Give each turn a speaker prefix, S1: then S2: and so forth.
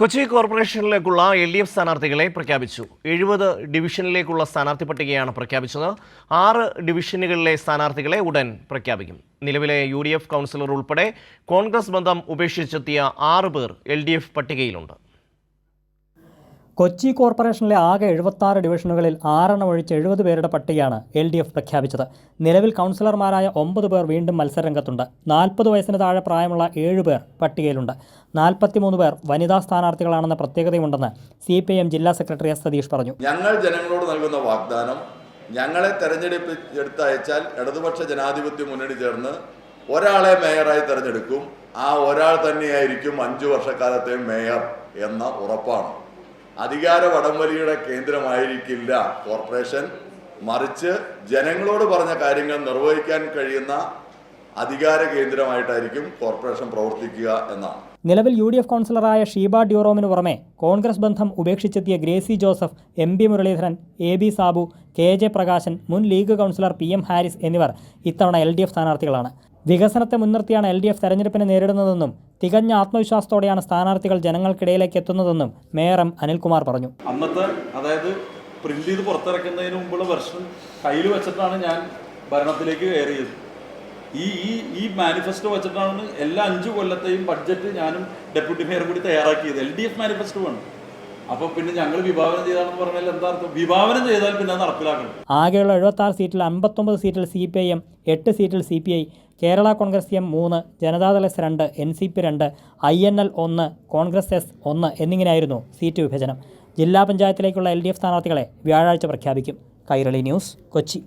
S1: കൊച്ചി കോർപ്പറേഷനിലേക്കുള്ള L D F സ്ഥാനാർത്ഥികളെ പ്രഖ്യാപിച്ചു. എഴുപത് ഡിവിഷനിലേക്കുള്ള സ്ഥാനാർത്ഥി പട്ടികയാണ് പ്രഖ്യാപിച്ചത്. ആറ് ഡിവിഷനുകളിലെ സ്ഥാനാർത്ഥികളെ ഉടൻ പ്രഖ്യാപിക്കും. നിലവിലെ യു ഡി എഫ് കൗൺസിലർ ഉൾപ്പെടെ കോൺഗ്രസ് ബന്ധം ഉപേക്ഷിച്ചെത്തിയ ആറ് പേർ എൽ ഡി എഫ് പട്ടികയിലുണ്ട്.
S2: കൊച്ചി കോർപ്പറേഷനിലെ ആകെ എഴുപത്താറ് ഡിവിഷനുകളിൽ ആറെണ്ണം ഒഴിച്ച് എഴുപത് പേരുടെ പട്ടികയാണ് എൽ ഡി എഫ് പ്രഖ്യാപിച്ചത്. നിലവിൽ കൗൺസിലർമാരായ ഒമ്പത് പേർ വീണ്ടും മത്സരരംഗത്തുണ്ട്. നാൽപ്പത് വയസ്സിന് താഴെ പ്രായമുള്ള ഏഴ് പേർ പട്ടികയിലുണ്ട്. നാൽപ്പത്തിമൂന്ന് പേർ വനിതാ സ്ഥാനാർത്ഥികളാണെന്ന പ്രത്യേകതയുണ്ടെന്ന് സി പി എം ജില്ലാ സെക്രട്ടറി എസ് സതീഷ് പറഞ്ഞു.
S3: ഞങ്ങൾ ജനങ്ങളോട് നൽകുന്ന വാഗ്ദാനം ഞങ്ങളെ തെരഞ്ഞെടുപ്പ് എടുത്തയച്ചാൽ ഇടതുപക്ഷ ജനാധിപത്യ മുന്നണി ചേർന്ന് ഒരാളെ മേയറായി തെരഞ്ഞെടുക്കും. ആ ഒരാൾ തന്നെയായിരിക്കും അഞ്ചു വർഷക്കാലത്തെ മേയർ എന്ന ഉറപ്പാണ്. അധികാര വടംവലിയുടെ കേന്ദ്രമായിരിക്കില്ല കോർപ്പറേഷൻ. മറിച്ച് ജനങ്ങളോട് പറഞ്ഞ കാര്യങ്ങൾ നിർവഹിക്കാൻ കഴിയുന്ന അധികാര കേന്ദ്രമായിട്ടായിരിക്കും കോർപ്പറേഷൻ പ്രവർത്തിക്കുക എന്നാണ്.
S2: നിലവിൽ യു ഡി എഫ് കൗൺസിലറായ ഷീബ ഡ്യൂറോമിന് പുറമെ കോൺഗ്രസ് ബന്ധം ഉപേക്ഷിച്ചെത്തിയ Gracy Joseph M B Muraleedharan A B Sabu K J Prakashan മുൻ league councillor P M Haris എന്നിവർ ഇത്തവണ എൽ ഡി എഫ് സ്ഥാനാർത്ഥികളാണ്. വികസനത്തെ മുൻനിർത്തിയാണ് എൽ ഡി എഫ് തെരഞ്ഞെടുപ്പിനെ നേരിടുന്നതെന്നും തികഞ്ഞ ആത്മവിശ്വാസത്തോടെയാണ് സ്ഥാനാർത്ഥികൾ ജനങ്ങൾക്കിടയിലേക്ക് എത്തുന്നതെന്നും മേയർ എം അനിൽകുമാർ പറഞ്ഞു.
S4: അന്നത്തെ അതായത് പ്രിന്റ് ചെയ്ത് പുറത്തിറക്കുന്നതിന് മുമ്പുള്ള വർഷം കയ്യിൽ വെച്ചിട്ടാണ് ഞാൻ ഭരണത്തിലേക്ക് കയറിയത്. ഈ ഈ ഈ മാനിഫെസ്റ്റോ വെച്ചിട്ടാണ് എല്ലാ അഞ്ചു കൊല്ലത്തെയും ബഡ്ജറ്റ് ഞാനും ഡെപ്യൂട്ടി മേയറും കൂടി തയ്യാറാക്കിയത്. എൽ ഡി എഫ് മാനിഫെസ്റ്റോ ആണ്. അപ്പോൾ പിന്നെ ഞങ്ങൾ വിഭാവനം ചെയ്താണെന്ന് പറഞ്ഞാൽ എന്താ അർത്ഥം? വിഭാവനം ചെയ്താൽ പിന്നെ നടപ്പിലാക്കണം.
S2: ആകെയുള്ള എഴുപത്താറ് സീറ്റിൽ അമ്പത്തൊമ്പത് സീറ്റിൽ സി പി ഐ എം എട്ട് സീറ്റിൽ C P I Kerala Congress M മൂന്ന് ജനതാദൾ എസ് രണ്ട് എൻ സി പി രണ്ട് ഐ എൻ എൽ ഒന്ന് കോൺഗ്രസ് എസ് ഒന്ന് എന്നിങ്ങനെയായിരുന്നു സീറ്റ് വിഭജനം. ജില്ലാ പഞ്ചായത്തിലേക്കുള്ള എൽ ഡി എഫ് സ്ഥാനാർത്ഥികളെ വ്യാഴാഴ്ച പ്രഖ്യാപിക്കും. കൈരളി ന്യൂസ് കൊച്ചി.